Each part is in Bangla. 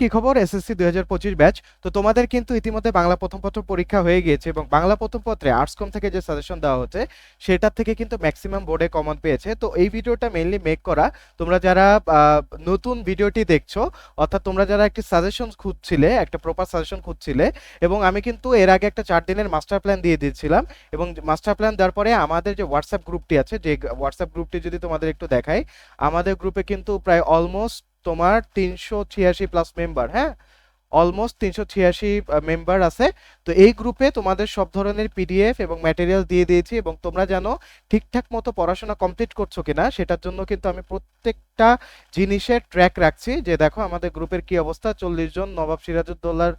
কি খবর? এসএসসি দুই হাজার পঁচিশ ব্যাচ তো তোমাদের কিন্তু ইতিমধ্যে বাংলা প্রথম পত্র পরীক্ষা হয়ে গিয়েছে এবং বাংলা প্রথম পত্রে আর্টস কম থেকে যে সাজেশন দেওয়া হচ্ছে, সেটার থেকে কিন্তু ম্যাক্সিমাম বোর্ডে কমন পেয়েছে। তো এই ভিডিওটা মেইনলি মেক করা। তোমরা যারা নতুন ভিডিওটি দেখছ, অর্থাৎ তোমরা যারা একটি সাজেশন খুঁজছিলে, একটা প্রপার সাজেশন খুঁজছিলে, এবং আমি কিন্তু এর আগে একটা চার দিনের মাস্টার প্ল্যান দিয়ে দিয়েছিলাম, এবং মাস্টার প্ল্যান দেওয়ার পরে আমাদের যে হোয়াটসঅ্যাপ গ্রুপটি আছে, যে হোয়াটসঅ্যাপ গ্রুপটি যদি তোমাদের একটু দেখাই, আমাদের গ্রুপে কিন্তু প্রায় অলমোস্ট তোমার তিনশো ছিয়াশি প্লাস মেম্বার হ্যাঁ? অলমোস্ট তিনশো ছিয়াশি মেম্বার আছে। তো এই গ্রুপে তোমাদের সব ধরনের পিডিএফ এবং ম্যাটেরিয়াল দিয়ে দিয়েছি এবং তোমরা জানো ঠিকঠাক মতো পড়াশোনা কমপ্লিট করছ কিনা, সেটার জন্য কিন্তু আমি প্রত্যেকটা জিনিসের ট্র্যাক রাখছি। যে দেখো, আমাদের গ্রুপের কি অবস্থা? চল্লিশ জন নবাব সিরাজউদ্দৌলার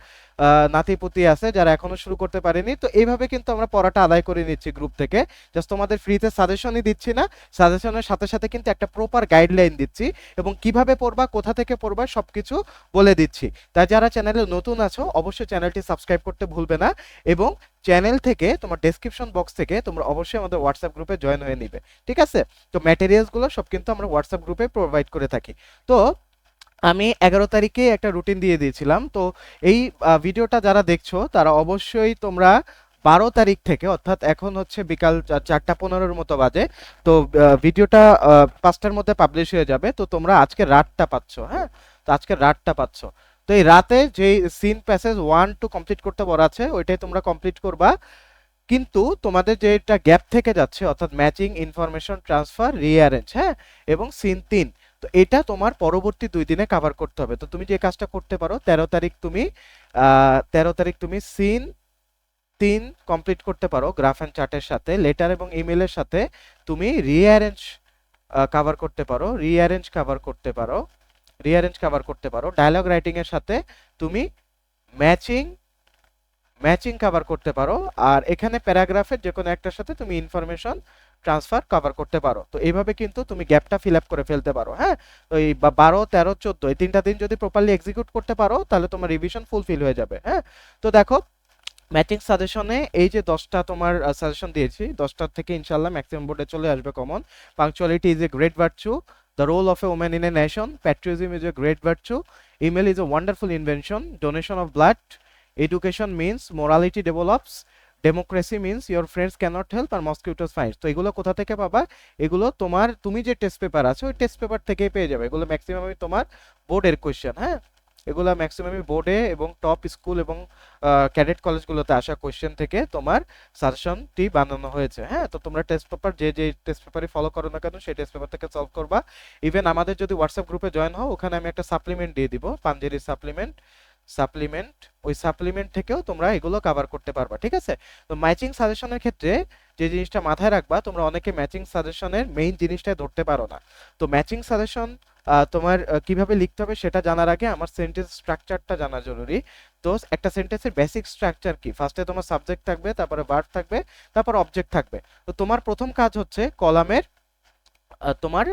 নাতিপুতি আছে, যারা এখনও শুরু করতে পারেনি। তো এইভাবে কিন্তু আমরা পড়াটা আদায় করে নিচ্ছি গ্রুপ থেকে। জাস্ট তোমাদের ফ্রিতে সাজেশনই দিচ্ছি না। সাজেশনের সাথে সাথে কিন্তু একটা প্রপার গাইডলাইন দিচ্ছি এবং কীভাবে পড়বা, কোথা থেকে পড়বা, সবকিছু বলে দিচ্ছি। তাই যারা চ্যানেলে নতুন আছো, অবশ্যই চ্যানেলটি সাবস্ক্রাইব করতে ভুলবে না এবং চ্যানেল থেকে তোমার ডেসক্রিপশন বক্স থেকে তোমরা অবশ্যই আমাদের হোয়াটসঅ্যাপ গ্রুপে জয়েন হয়ে নিবে, ঠিক আছে? তো ম্যাটেরিয়ালসগুলো সব কিন্তু আমরা হোয়াটসঅ্যাপ গ্রুপে প্রোভাইড করে থাকি। তো আমি এগারো তারিখে একটা রুটিন দিয়ে দিয়েছিলাম। তো এই ভিডিওটা যারা দেখছ, তারা অবশ্যই তোমরা বারো তারিখ থেকে, অর্থাৎ এখন হচ্ছে বিকাল চারটা পনেরোর মতো বাজে, তো ভিডিওটা পাঁচটার মধ্যে পাবলিশ হয়ে যাবে। তো তোমরা আজকে রাতটা পাচ্ছ হ্যাঁ? তো আজকে রাতটা পাচ্ছ। তো এই রাতে যে seen passage one two complete করতে বলা আছে, ওইটাই তোমরা কমপ্লিট করবা। কিন্তু তোমাদের যেটা গ্যাপ থেকে যাচ্ছে, অর্থাৎ ম্যাচিং ইনফরমেশন ট্রান্সফার রিঅ্যারেঞ্জ হ্যাঁ? এবং সিন তিন, তো এটা তোমার পরবর্তী দুই দিনে কভার করতে হবে। তো তুমি যে কাজটা করতে পারো, তেরো তারিখ তুমি তেরো তারিখ তুমি সিন তিন কমপ্লিট করতে পারো গ্রাফ অ্যান্ড চার্টের সাথে। লেটার এবং ইমেলের সাথে তুমি রিঅ্যারেঞ্জ কভার করতে পারো রিঅ্যারেঞ্জ কভার করতে পারো। রিঅ্যারেঞ্জ কভার করতে পারো। ডায়লগ রাইটিং এর সাথে তুমি ম্যাচিং ম্যাচিং কভার করতে পারো। আর এখানে প্যারাগ্রাফের যে কোনো একটার সাথে তুমি ইনফরমেশন ট্রান্সফার কভার করতে পারো। তো এইভাবে কিন্তু তুমি গ্যাপটা ফিল আপ করে ফেলতে পারো হ্যাঁ? তো এই বারো, তেরো, চোদ্দ, এই তিনটা দিন যদি প্রপারলি এক্সিকিউট করতে পারো, তাহলে তোমার রিভিশন ফুলফিল হয়ে যাবে হ্যাঁ? তো দেখো ম্যাচিং সাজেশনে এই যে দশটা তোমার সাজেশন দিয়েছি, দশটার থেকে ইনশাল্লাহ ম্যাক্সিমাম বোর্ডে চলে আসবে common punctuality is a great virtue the role of a woman in a nation patriotism is a great virtue email is a wonderful invention donation of blood education means morality develops democracy means your friends can't help R mosquitoes fines তো এগুলো কোথা থেকে পাবা? এগুলো তোমার, তুমি যে টেস্ট পেপার আছে, ওই টেস্ট পেপার থেকেই পেয়ে যাবে। এগুলো ম্যাক্সিমামই তোমার বোর্ডের কোয়েশ্চেন হ্যাঁ? এগুলো ম্যাক্সিমামই বোর্ডে এবং টপ স্কুল এবং ক্যাডেট কলেজগুলোতে আসা কোয়েশ্চেন থেকে তোমার সাজেশনটি বানানো হয়েছে হ্যাঁ? তো তোমরা টেস্ট পেপার যে যে টেস্ট পেপারই ফলো করো না কেন, সেই টেস্ট পেপার থেকে সলভ করবা। ইভেন আমাদের যদি হোয়াটসঅ্যাপ গ্রুপে জয়েন হও, ওখানে আমি একটা সাপ্লিমেন্ট দিয়ে দিব পাঞ্জেরি সাপ্লিমেন্ট সাপ্লিমেন্ট ওই সাপ্লিমেন্ট থেকেও তোমরা এগুলো কভার করতে পারবা, ঠিক আছে? তো ম্যাচিং সাজেশনের ক্ষেত্রে যে জিনিসটা মাথায় রাখবা, তোমরা অনেকে ম্যাচিং সাজেশনের মেইন জিনিসটা ধরতে পারো না। তো ম্যাচিং সাজেশন তোমার কীভাবে লিখতে হবে সেটা জানার আগে আমার সেন্টেন্স স্ট্রাকচারটা জানা জরুরি। তো একটা সেন্টেন্সের বেসিক স্ট্রাকচার কি? ফার্স্টে তোমার সাবজেক্ট থাকবে, তারপরে ভার্ব থাকবে, তারপর অবজেক্ট থাকবে। তো তোমার প্রথম কাজ হচ্ছে কলামের তোমার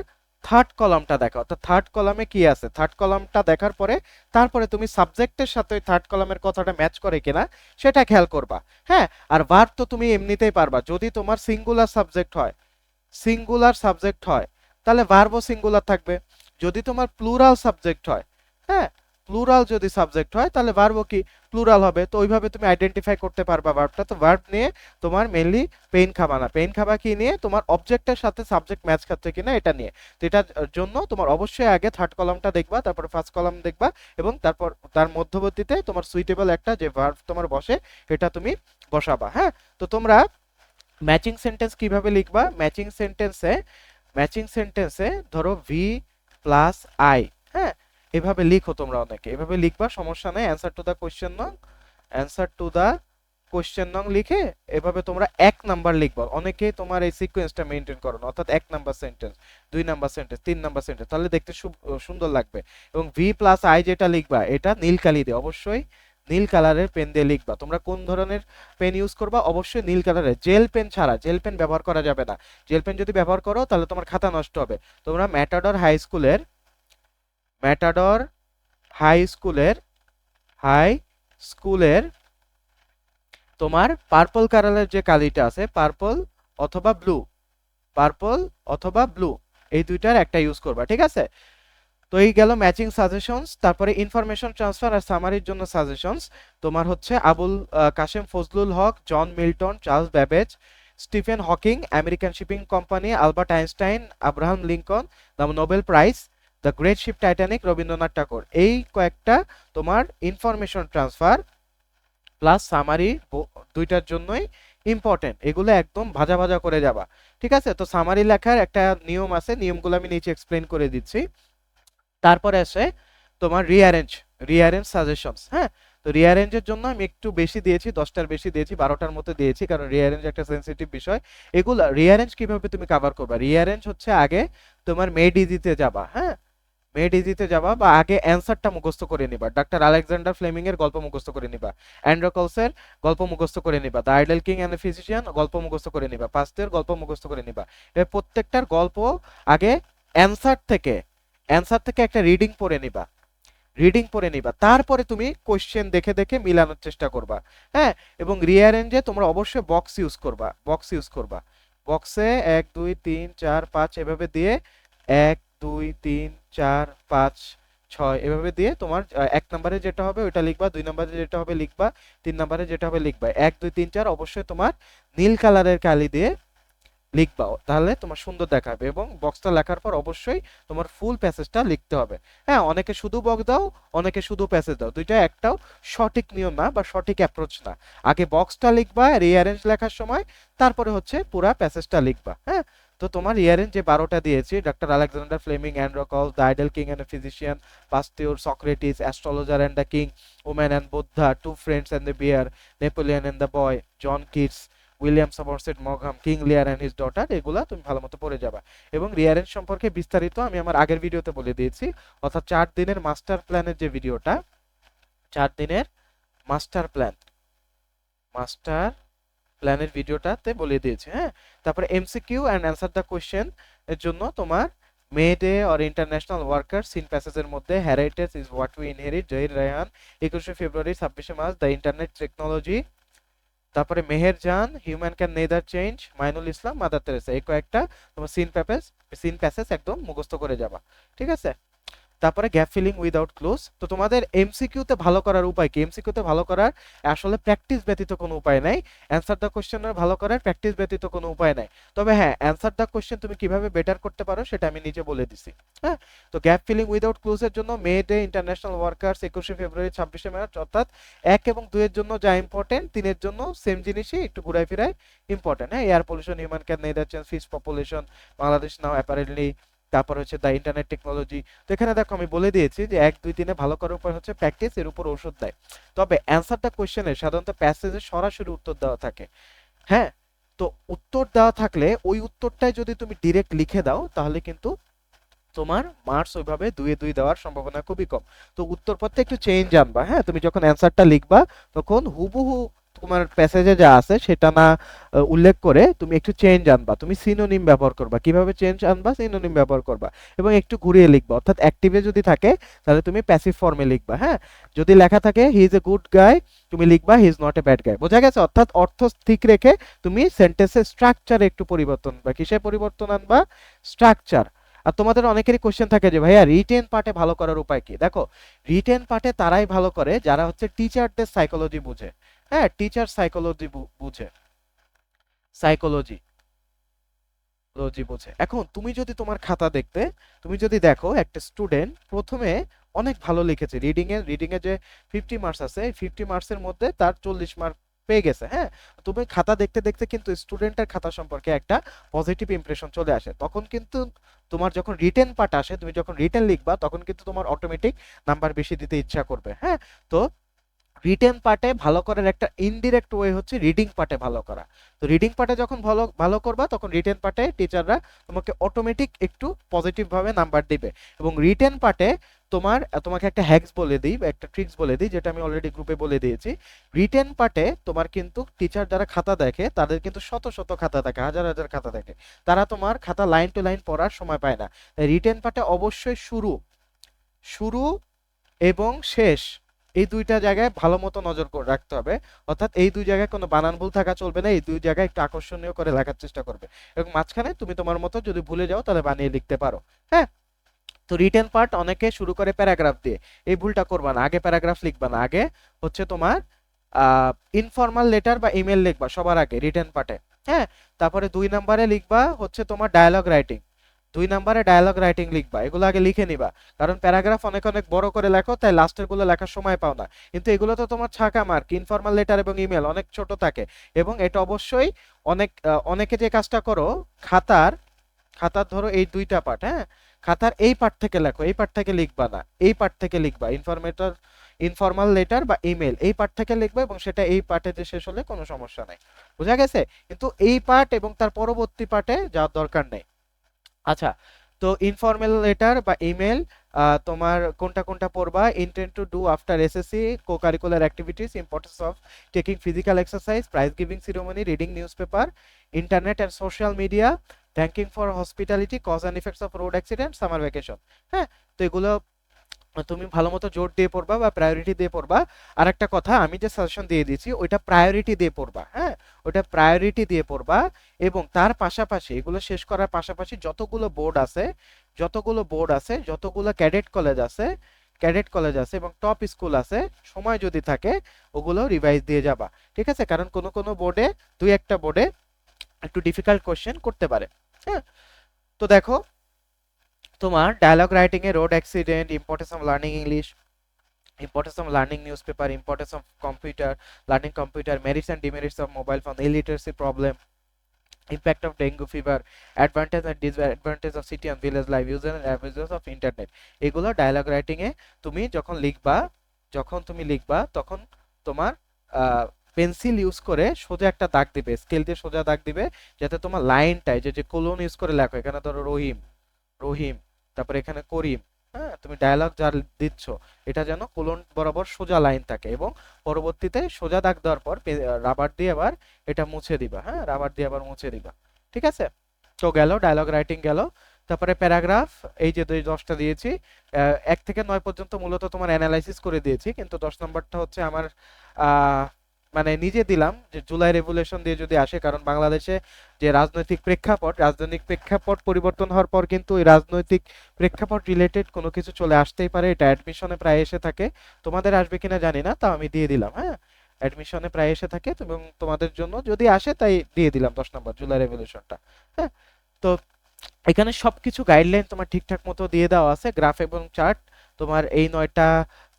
থার্ড কলামটা দেখা। অর্থাৎ থার্ড কলামে কি আছে? থার্ড কলামটা দেখার পরে তারপরে তুমি সাবজেক্টের সাথে ওই থার্ড কলামের কথাটা ম্যাচ করে কিনা, সেটা খেয়াল করবা। হ্যাঁ? আর ভার্ব তো তুমি এমনিতেই পারবা। যদি তোমার সিঙ্গুলার সাবজেক্ট হয় সিঙ্গুলার সাবজেক্ট হয়, তাহলে ভার্বও সিঙ্গুলার থাকবে। যদি তোমার প্লুরাল সাবজেক্ট হয় হ্যাঁ? প্লুরাল যদি সাবজেক্ট হয়, তাহলে ভার্বও কি? প্লুরাল হবে। তো ওইভাবে তুমি আইডেন্টিফাই করতে পারবা ভার্বটা তো ভার্ব নিয়ে তোমার মেইনলি পেইন খাবা না পেইন খাবা কি নিয়ে? তোমার অবজেক্টের সাথে সাবজেক্ট ম্যাচ খাচ্ছে কিনা এটা নিয়ে। তো এটার জন্য তোমার অবশ্যই আগে থার্ড কলামটা দেখবা, তারপর ফার্স্ট কলাম দেখবা এবং তারপর তার মধ্যবর্তীতে তোমার সুইটেবল একটা যে ভার্ব তোমার বসে, এটা তুমি বসাবা হ্যাঁ? তো তোমরা ম্যাচিং সেন্টেন্স কীভাবে লিখবা? ম্যাচিং সেন্টেন্সে ম্যাচিং সেন্টেন্সে ধরো ভি প্লাস আই হ্যাঁ? এভাবে লিখো তোমরা অনেকে। এভাবে লিখবা, সমস্যা নেই। অ্যান্সার টু দ্য কোয়েশ্চেন নং অ্যান্সার টু দ্য কোয়েশ্চেন নং লিখে এভাবে তোমরা এক নাম্বার লিখবা। অনেকেই তোমার এই সিকোয়েন্সটা মেনটেন করো না, অর্থাৎ এক নাম্বার সেন্টেন্স দুই নাম্বার সেন্টেন্স তিন নাম্বার সেন্টেন্স তাহলে দেখতে সুন্দর লাগবে। এবং ভি প্লাস আই যেটা লিখবা, এটা নীলকালি দিয়ে অবশ্যই নীল কালারের পেন দিয়ে লিখবা। তোমরা কোন ধরনের পেন ইউজ করবা? অবশ্যই নীল কালারের। জেল পেন ছাড়া, জেল পেন ব্যবহার করা যাবে না। জেল পেন যদি ব্যবহার করো, তাহলে তোমার খাতা নষ্ট হবে। তোমরা ম্যাটাডর হাই স্কুলের ম্যাটাডর হাই স্কুলের হাই স্কুলের তোমার পার্পল কালারের যে কালিটা আছে পার্পল অথবা ব্লু পার্পল অথবা ব্লু এই দুইটার একটা ইউজ করবা, ঠিক আছে? তো এই গেল ম্যাচিং সাজেশনস তারপরে ইনফরমেশন ট্রান্সফার আর সামারির জন্য সাজেশনস তোমার হচ্ছে Abul Kashem, Fazlul Haque, John Milton, Charles Babbage, Stephen Hawking, American shipping company, Albert Einstein, Abraham Lincoln, the Nobel prize, the great ship Titanic, Rabindranath Tagore. এই কয়েকটা তোমার ইনফরমেশন ট্রান্সফার প্লাস সামারি দুইটার জন্যই ইম্পর্টেন্ট এগুলো একদম ভাজা ভাজা করে যাবা। ঠিক আছে? তো সামারি লেখার একটা নিয়ম আছে, নিয়মগুলো আমি নিচে এক্সপ্লেন করে দিচ্ছি। তারপরে আসে তোমার রিঅ্যারেঞ্জ রিঅ্যারেঞ্জ সাজেশনস হ্যাঁ? তো রিঅ্যারেঞ্জের জন্য আমি একটু বেশি দিয়েছি, দশটার বেশি দিয়েছি, বারোটার মতো দিয়েছি, কারণ রিঅ্যারেঞ্জ একটা সেন্সিটিভ বিষয়। এগুলো রিঅ্যারেঞ্জ কীভাবে তুমি কভার করবা? রিঅ্যারেঞ্জ হচ্ছে আগে তোমার মেড ইজিতে যাবা হ্যাঁ? মেড ইজিতে যাবা বা আগে অ্যান্সারটা মুখস্থ করে নিবা। ডাক্তার আলেকজান্ডার ফ্লেমিং এর গল্প মুখস্থ করে নিবা। অ্যান্ড্রোকলসের গল্প মুখস্থ করে নিবা। The idol king and physician গল্প মুখস্থ করে নিবা। পাস্তের গল্প মুখস্থ করে নিবা। প্রত্যেকটার গল্প আগে অ্যান্সার থেকে অ্যান্সার থেকে একটা রিডিং পড়ে নিবা। রিডিং পড়ে নিবা। তারপরে তুমি কোশ্চেন দেখে দেখে মিলানোর চেষ্টা করবা। হ্যাঁ? এবং রিয়ারেঞ্জে তোমরা অবশ্যই বক্স ইউজ করবা। বক্স ইউজ করবা। বক্সে এক, দুই, তিন, চার, পাঁচ এভাবে দিয়ে এক, দুই, তিন, চার, পাঁচ, ছয় এভাবে দিয়ে তোমার এক নম্বরে যেটা হবে ওইটা লিখবা, দুই নম্বরে যেটা হবে লিখবা, তিন নম্বরে যেটা হবে লিখবা। এক, দুই, তিন, চার অবশ্যই তোমার নীল কালারের কালি দিয়ে লিখবা তাহলে তোমার সুন্দর দেখাবে এবং বক্সটা লেখার পর অবশ্যই তোমার ফুল প্যাসেজটা লিখতে হবে। হ্যাঁ অনেকে শুধু বক্স দাও, অনেকে শুধু প্যাসেজ দাও। দুইটা একটাও সঠিক নিয়ম না বা সঠিক অ্যাপ্রোচ না। আগে বক্সটা লিখবা রিঅ্যারেঞ্জ লেখার সময়, তারপরে হচ্ছে পুরা প্যাসেজটা লিখবা হ্যাঁ? তো তোমার রিঅ্যারেঞ্জ যে বারোটা দিয়েছি doctor Alexander Fleming Androcles the idol king and physician Pasteur Socrates, astrologer and the king woman and Buddha, two friends and the bear, Napoleon and the boy, John Keats William Somerset মগহাম, King Lear and his daughter এগুলা তুমি ভালো মতো পড়ে যাবা। এবং রিয়ারেঞ্জ সম্পর্কে বিস্তারিত আমি আমার আগের ভিডিওতে বলে দিয়েছি, অর্থাৎ চার দিনের মাস্টার প্ল্যানের যে ভিডিওটা, চার দিনের মাস্টার প্ল্যান, মাস্টার প্ল্যানের ভিডিওটাতে বলে দিয়েছি হ্যাঁ? তারপরে MCQ and answer the question এর জন্য তোমার May Day or international worker seen প্যাসেজের মধ্যে heritage is what we inherit Zahir Raihan, একুশে ফেব্রুয়ারি ছাব্বিশে মার্চ দ্য ইন্টারনেট টেকনোলজি তারপরে Meher Jan human can neither change Mainul Islam Mother Teresa এই কয়েকটা তোমার সিন প্যাপেজ সিন প্যাসেজ একদম মুখস্থ করে যাবা। ঠিক আছে? তারপরে গ্যাপ ফিলিং উইদাউট ক্লোজ তো তোমাদের এমসিকিউতে ভালো করার উপায় কি? এমসিকিউতে ভালো করার আসলে প্র্যাকটিস ব্যতীত কোনো উপায় নাই। অ্যান্সার দ্য কোশ্চেনের ভালো করার প্র্যাকটিস ব্যতীত কোনো উপায় নাই। তবে হ্যাঁ অ্যান্সার দ্য কোশ্চেন তুমি কীভাবে বেটার করতে পারো সেটা আমি নিজে বলে দিছি হ্যাঁ? তো গ্যাপ ফিলিং উইদাউট ক্লোজের জন্য মে ডে ইন্টারন্যাশনাল ওয়ার্কার্স একুশে ফেব্রুয়ারি ছাব্বিশে মার্চ অর্থাৎ এক এবং দুইয়ের জন্য যা ইম্পর্টেন্ট তিনের জন্য সেম জিনিসই একটু ঘুরাই ফিরাই ইম্পর্টেন্ট হ্যাঁ? Air pollution human can neither change fish population Bangladesh now apparently তারপর হচ্ছে দ্য ইন্টারনেট টেকনোলজি তো এখানে দেখো আমি বলে দিয়েছি যে এক, দুই, তিনে ভালো করার উপায় হচ্ছে প্র্যাকটিস এর উপর ওষুধ দেয়। তবে অ্যান্সার দ্য কোয়েশ্চেনের সাধারণত প্যাসেজে সরাসরি উত্তর দেওয়া থাকে। হ্যাঁ? তো উত্তর দেওয়া থাকলে ওই উত্তরটাই যদি তুমি ডিরেক্ট লিখে দাও, তাহলে কিন্তু তোমার মার্কস ওইভাবে দুয়ে দুই দেওয়ার সম্ভাবনা খুবই কম। তো উত্তর পথে একটু চেঞ্জ আনবা হ্যাঁ? তুমি যখন অ্যান্সারটা লিখবা, তখন হুবহু তোমার প্যাসেজে যা আছে সেটা না উল্লেখ করে তুমি একটু চেঞ্জ আনবা। তুমি সিনোনিম ব্যবহার করবা। কীভাবে চেঞ্জ আনবা? সিনোনিম ব্যবহার করবা। এবং একটু ঘুরিয়ে লিখবা। অর্থাৎ অ্যাক্টিভে যদি থাকে, তাহলে তুমি প্যাসিভ ফর্মে লিখবা হ্যাঁ? যদি লেখা থাকে he is a good guy তুমি লিখবা he is not a bad guy বোঝা গেছে? অর্থাৎ অর্থ ঠিক রেখে তুমি সেন্টেন্সের স্ট্রাকচারে একটু পরিবর্তন বা কিসে পরিবর্তন আনবা? স্ট্রাকচার আর তোমাদের অনেকেরই কোশ্চেন থাকে যে, ভাইয়া রিটেন পার্টে ভালো করার উপায় কি? দেখো রিটেন পার্টে তারাই ভালো করে যারা হচ্ছে টিচারদের সাইকোলজি বুঝে। হ্যাঁ টিচার সাইকোলজি বুঝে। সাইকোলজি লজি বোঝে। এখন তুমি যদি তোমার খাতা দেখতে, তুমি যদি দেখো একটা স্টুডেন্ট প্রথমে অনেক ভালো লিখেছে। রিডিং এ রিডিং এ যে ফিফটি মার্কস আছে ফিফটি মার্কসের মধ্যে তার চল্লিশ মার্ক পেয়ে গেছে হ্যাঁ? তুমি খাতা দেখতে দেখতে কিন্তু স্টুডেন্টের খাতা সম্পর্কে একটা পজিটিভ ইমপ্রেশন চলে আসে। তখন কিন্তু তোমার যখন রিটেন পার্ট আসে, তুমি যখন রিটেন লিখবা, তখন কিন্তু তোমার অটোমেটিক নাম্বার বেশি দিতে ইচ্ছা করবে হ্যাঁ? তো রিটেন পার্টে ভালো করার একটা ইনডিরেক্ট ওয়ে হচ্ছে রিডিং পার্টে ভালো করা। তো রিডিং পার্টে যখন ভালো ভালো করবা, তখন রিটেন পার্টে টিচাররা তোমাকে অটোমেটিক একটু পজিটিভ ভাবে নাম্বার দিবে। এবং রিটেন পার্টে তোমার, তোমাকে একটা হ্যাক্স বলে দিই বা একটা ট্রিক্স বলে দিই, যেটা আমি অলরেডি গ্রুপে বলে দিয়েছি। রিটেন পার্টে তোমার কিন্তু টিচার যারা খাতা দেখে, তাদের কিন্তু শত শত খাতা দেখে, হাজার হাজার খাতা দেখে। তারা তোমার খাতা লাইন টু লাইন পড়ার সময় পায় না। রিটেন পার্টে অবশ্যই শুরু শুরু এবং শেষ এই দুইটা জায়গায় ভালো মতো নজর রাখতে হবে। অর্থাৎ এই দুই জায়গায় কোনো বানান ভুল থাকা চলবে না, এই দুই জায়গায় একটু আকর্ষণীয় করে লেখার চেষ্টা করবে। এবং মাঝখানে তুমি তোমার মতো যদি ভুলে যাও তাহলে বানিয়ে লিখতে পারো। হ্যাঁ? তো রিটেন পার্ট অনেকে শুরু করে প্যারাগ্রাফ দিয়ে। এই ভুলটা করবা না, আগে প্যারাগ্রাফ লিখবা না। আগে হচ্ছে তোমার ইনফর্মাল লেটার বা ইমেল লিখবা সবার আগে রিটেন পার্টে হ্যাঁ? তারপরে দুই নাম্বারে লিখবা হচ্ছে তোমার ডায়ালগ রাইটিং দুই নাম্বারে ডায়ালগ রাইটিং লিখবা, এগুলো আগে লিখে নিবা। কারণ প্যারাগ্রাফ অনেক অনেক বড় করে লেখো, তাই লাস্টেরগুলো লেখার সময় পাও না। কিন্তু এগুলো তো তোমার ছাকা মার্ক ইনফর্মাল লেটার এবং ইমেল অনেক ছোট থাকে। এবং এটা অবশ্যই অনেক অনেকে যে কাজটা করো, খাতার খাতার ধরো এই দুইটা পার্ট হ্যাঁ? খাতার এই পার্ট থেকে লেখো, এই পার্ট থেকে লিখবা না, এই পার্ট থেকে লিখবা। ইনফরমেটর ইনফর্মাল লেটার বা ইমেল এই পার্ট থেকে লিখবে এবং সেটা এই পার্টে যে শেষ হলে কোনো সমস্যা নাই। বুঝা গেছে? কিন্তু এই পার্ট এবং তার পরবর্তী পার্টে যাওয়ার দরকার নেই। আচ্ছা তো ইনফর্মাল লেটার বা ইমেল তোমার কোনটা কোনটা পড়বা intent to do after SSC co curricular activities importance of taking physical exercise prize giving ceremony reading newspaper internet and social media thanking for hospitality cause and effects of road accident summer vacation হ্যাঁ তো এগুলো তুমি ভালো মতো জোর দিয়ে পড়বা বা প্রায়োরিটি দিয়ে পড়বা। আর একটা কথা, আমি যে সাজেশন দিয়ে দিয়েছি, ওইটা প্রায়োরিটি দিয়ে পড়বা। হ্যাঁ ওইটা প্রায়োরিটি দিয়ে পড়বা এবং তার পাশাপাশি, এগুলো শেষ করার পাশাপাশি যতগুলো বোর্ড আছে, যতগুলো বোর্ড আছে, যতগুলো ক্যাডেট কলেজ আছে ক্যাডেট কলেজ আছে এবং টপ স্কুল আছে, সময় যদি থাকে, ওগুলো রিভাইজ দিয়ে যাবা। ঠিক আছে? কারণ কোনো কোনো বোর্ডে দুই একটা বোর্ডে একটু ডিফিকাল্ট কোশ্চেন করতে পারে। হ্যাঁ? তো দেখো, তোমার dialogue writing A road accident importance of learning English importance of learning newspaper importance of computer learning computer merits and demerits of mobile phone illiteracy problem impact of dengue fever advantage and disadvantage of city and village life user and abuses of internet এগুলো ডায়ালগ রাইটিং এ তুমি যখন লিখবা যখন তুমি লিখবা তখন তোমার পেন্সিল ইউজ করে সোজা একটা দাগ দিবে স্কেল দিয়ে সোজা দাগ দিবে যাতে তোমার লাইনটায় যে যে কোলন ইউজ করে লেখো এখানে ধরো রহিম রহিম তারপরে এখানে করিম হ্যাঁ তুমি ডায়ালগ যার দিচ্ছ, এটা যেন কোলন বরাবর সোজা লাইন থাকে এবং পরবর্তীতে সোজা দাগ দেওয়ার পর রাবার দিয়ে আবার এটা মুছে দিবা হ্যাঁ রাবার দিয়ে আবার মুছে দিবা, ঠিক আছে? তো গেল ডায়ালগ রাইটিং গেল, তারপরে প্যারাগ্রাফ এই যে দশটা দিয়েছি এক থেকে নয় পর্যন্ত মূলত তোমার অ্যানালাইসিস করে দিয়েছি, কিন্তু দশ নম্বরটা হচ্ছে আমার মানে নিজে দিলাম যে জুলাই রেভুলেশন দিয়ে যদি আসে, কারণ বাংলাদেশে যে রাজনৈতিক প্রেক্ষাপট রাজনৈতিক প্রেক্ষাপট পরিবর্তন হওয়ার পর কিন্তু ওই রাজনৈতিক প্রেক্ষাপট রিলেটেড কোনো কিছু চলে আসতেই পারে। এটা অ্যাডমিশনে প্রায় এসে থাকে। তোমাদের আসবে কিনা জানি না, তাও আমি দিয়ে দিলাম হ্যাঁ? অ্যাডমিশনে প্রায় এসে থাকে এবং তোমাদের জন্য যদি আসে তাই দিয়ে দিলাম দশ নম্বর জুলাই রেভলিউশনটা হ্যাঁ? তো এখানে সবকিছু গাইডলাইন তোমার ঠিকঠাক মতো দিয়ে দেওয়া আছে গ্রাফ এবং চার্ট তোমার এই নয়টা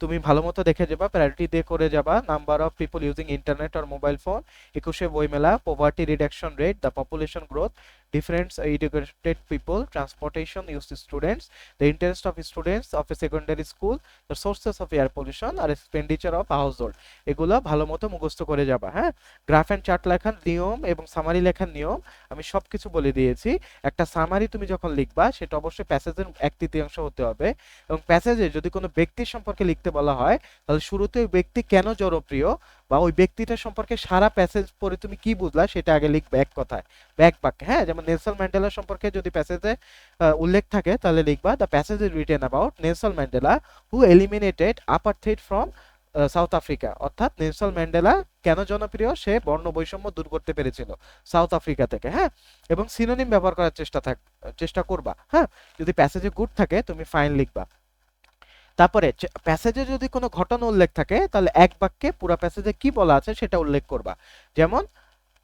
তুমি ভালো মতো দেখে যাবা প্রায়োরিটি দিয়ে করে যাবা number of people using internet R mobile phone একুশে বইমেলা poverty reduction rate the population growth difference educated people transportation use students the interest of students of a secondary school the sources of air pollution আর এক্সপেন্ডিচার অফ হাউস হোল্ড এগুলো ভালো মতো মুখস্থ করে যাবা হ্যাঁ? গ্রাফ অ্যান্ড চার্ট লেখার নিয়ম এবং সামারি লেখার নিয়ম আমি সবকিছু বলে দিয়েছি। একটা সামারি তুমি যখন লিখবা, সেটা অবশ্যই প্যাসেজের এক তৃতীয়াংশ হতে হবে এবং প্যাসেজে যদি কোনো ব্যক্তির সম্পর্কে লিখতে বলা হয়, তাহলে শুরুতে ব্যক্তি কেন জনপ্রিয়? বা ওই ব্যক্তিটা সম্পর্কে সারা প্যাসেজ পড়ে তুমি কি বুঝলা সেটা আগে লিখবে এক কথায়। ব্যাক বাক্যে হ্যাঁ? যেমন নেলসন ম্যান্ডেলা সম্পর্কে যদি প্যাসেজে উল্লেখ থাকে, তাহলে লিখবা the passage is written about Nelson Mandela who eliminated apartheid from South Africa অর্থাৎ নেলসন ম্যান্ডেলা কেন জনপ্রিয়? সে বর্ণ বৈষম্য দূর করতে পেরেছিল সাউথ আফ্রিকা থেকে হ্যাঁ? এবং সিনোনিম ব্যবহার করার চেষ্টা থাক, চেষ্টা করবা হ্যাঁ? যদি প্যাসেজে গুড থাকে, তুমি ফাইন লিখবা। তারপরে প্যাসেজে যদি কোনো ঘটনা উল্লেখ থাকে, তাহলে এক বাক্যে পুরো প্যাসেজে কি বলা আছে সেটা উল্লেখ করবা। যেমন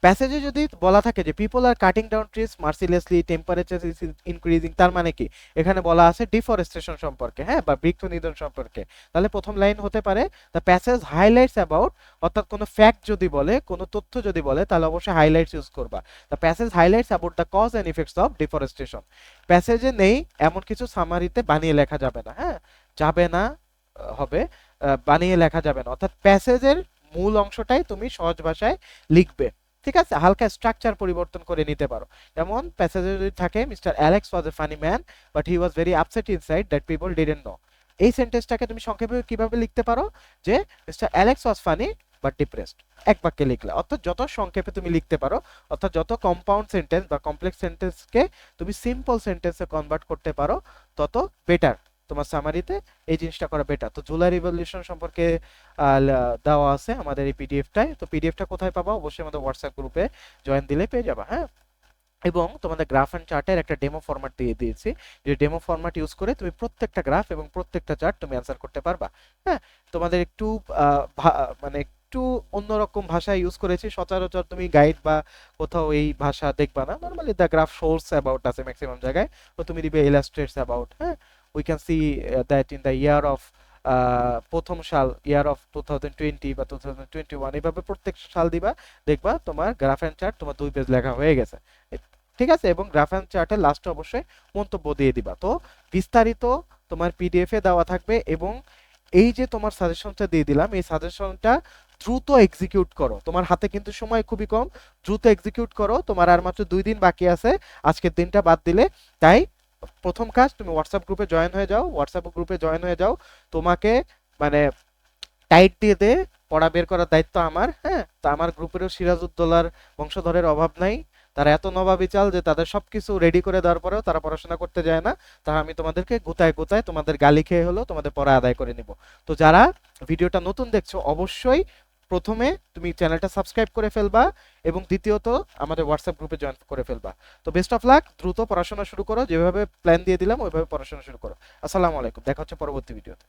প্যাসেজে যদি বলা থাকে যে people are cutting down trees mercilessly temperature is increasing তার মানে কি? এখানে বলা আছে ডিফরেস্টেশন সম্পর্কে হ্যাঁ বা বৃক্ষ নিধন সম্পর্কে। তাহলে প্রথম লাইন হতে পারে দ্য প্যাসেজ হাইলাইটস অ্যাবাউট অর্থাৎ কোনো ফ্যাক্ট যদি বলে, কোনো তথ্য যদি বলে, তাহলে অবশ্যই হাইলাইটস ইউজ করবা। The passage highlights about the cause and effects of deforestation প্যাসেজে নেই, এমন কিছু সামারিতে বানিয়ে লেখা যাবে না হ্যাঁ? যাবে না হবে বানিয়ে লেখা যাবে না। অর্থাৎ প্যাসেজের মূল অংশটাই তুমি সহজ ভাষায় লিখবে। ঠিক আছে? হালকা স্ট্রাকচার পরিবর্তন করে নিতে পারো। যেমন প্যাসেজে যদি থাকে, mister Alex was a funny man, but he was very upset inside that people didn't know. এই সেন্টেন্সটাকে তুমি সংক্ষেপে কীভাবে লিখতে পারো? যে mister Alex was funny, but depressed. এক বাক্যে লিখলে। অর্থাৎ যত সংক্ষেপে তুমি লিখতে পারো, অর্থাৎ যত কম্পাউন্ড সেন্টেন্স বা কমপ্লেক্স সেন্টেন্সকে তুমি সিম্পল সেন্টেন্সে কনভার্ট করতে পারো, তত বেটার তোমার সামারিতে এই জিনিসটা করা বেটার তো জুলাই রিভলিউশন সম্পর্কে দেওয়া আছে আমাদের এই পিডিএফটায় তো পিডিএফটা কোথায় পাবা? অবশ্যই আমাদের হোয়াটসঅ্যাপ গ্রুপে জয়েন দিলে পেয়ে যাবা হ্যাঁ? এবং তোমাদের গ্রাফ অ্যান্ড চার্টের একটা ডেমো ফরম্যাট দিয়ে দিয়েছি। যে ডেমো ফরম্যাট ইউজ করে তুমি প্রত্যেকটা গ্রাফ এবং প্রত্যেকটা চার্ট তুমি অ্যান্সার করতে পারবা হ্যাঁ? তোমাদের একটু মানে একটু অন্যরকম ভাষা ইউজ করেছি। সচরাচর তুমি গাইড বা কোথাও এই ভাষা দেখবা না। Normally the graph source about আছে ম্যাক্সিমাম জায়গায়। তো তুমি দিবে ইলাস্ট্রেটস অ্যাবাউট হ্যাঁ? We can see that in the year of প্রথম সাল year of two thousand twenty বা টু থাউজেন্ড টোয়েন্টি ওয়ান এইভাবে প্রত্যেক সাল দিবা, দেখবা তোমার গ্রাফ অ্যান্ড চার্ট তোমার দুই পেজ লেখা হয়ে গেছে। ঠিক আছে? এবং গ্রাফ অ্যান্ড চার্টের লাস্টে অবশ্যই মন্তব্য দিয়ে দিবা। তো বিস্তারিত তোমার পিডিএফে দেওয়া থাকবে এবং এই যে তোমার সাজেশনটা দিয়ে দিলাম, এই সাজেশনটা দ্রুত এক্সিকিউট করো। তোমার হাতে কিন্তু সময় খুবই কম, দ্রুত এক্সিকিউট করো। তোমার আর মাত্র দুই দিন বাকি আছে, আজকের দিনটা বাদ দিলে। তাই প্রথম কাজ, তুমি হোয়াটসঅ্যাপ গ্রুপে জয়েন হয়ে যাও। হোয়াটসঅ্যাপ গ্রুপে জয়েন হয়ে যাও। তোমাকে মানে টাইট দিয়ে দে, পড়া বের করার দায়িত্ব আমার হ্যাঁ? তো আমার গ্রুপেরও সিরাজউদ্দৌলার বংশধরের অভাব নাই। তারা এত নবাবী চাল যে তাদের সবকিছু রেডি করে দেওয়ার পরেও তারা পড়াশোনা করতে যায় না। তারা আমি তোমাদেরকে গোতায় গোতায় তোমাদের গালি খেয়ে হলো তোমাদের পড়া আদায় করে নিব। তো যারা ভিডিওটা নতুন দেখছ, অবশ্যই প্রথমে তুমি চ্যানেলটা সাবস্ক্রাইব করে ফেলবা এবং দ্বিতীয়ত আমাদের হোয়াটসঅ্যাপ গ্রুপে জয়েন করে ফেলবা। তো বেস্ট অফ লাক দ্রুত পড়াশোনা শুরু করো, যেভাবে প্ল্যান দিয়ে দিলাম, ওইভাবে পড়াশোনা শুরু করো। আসসালামু আলাইকুম, দেখা হচ্ছে পরবর্তী ভিডিওতে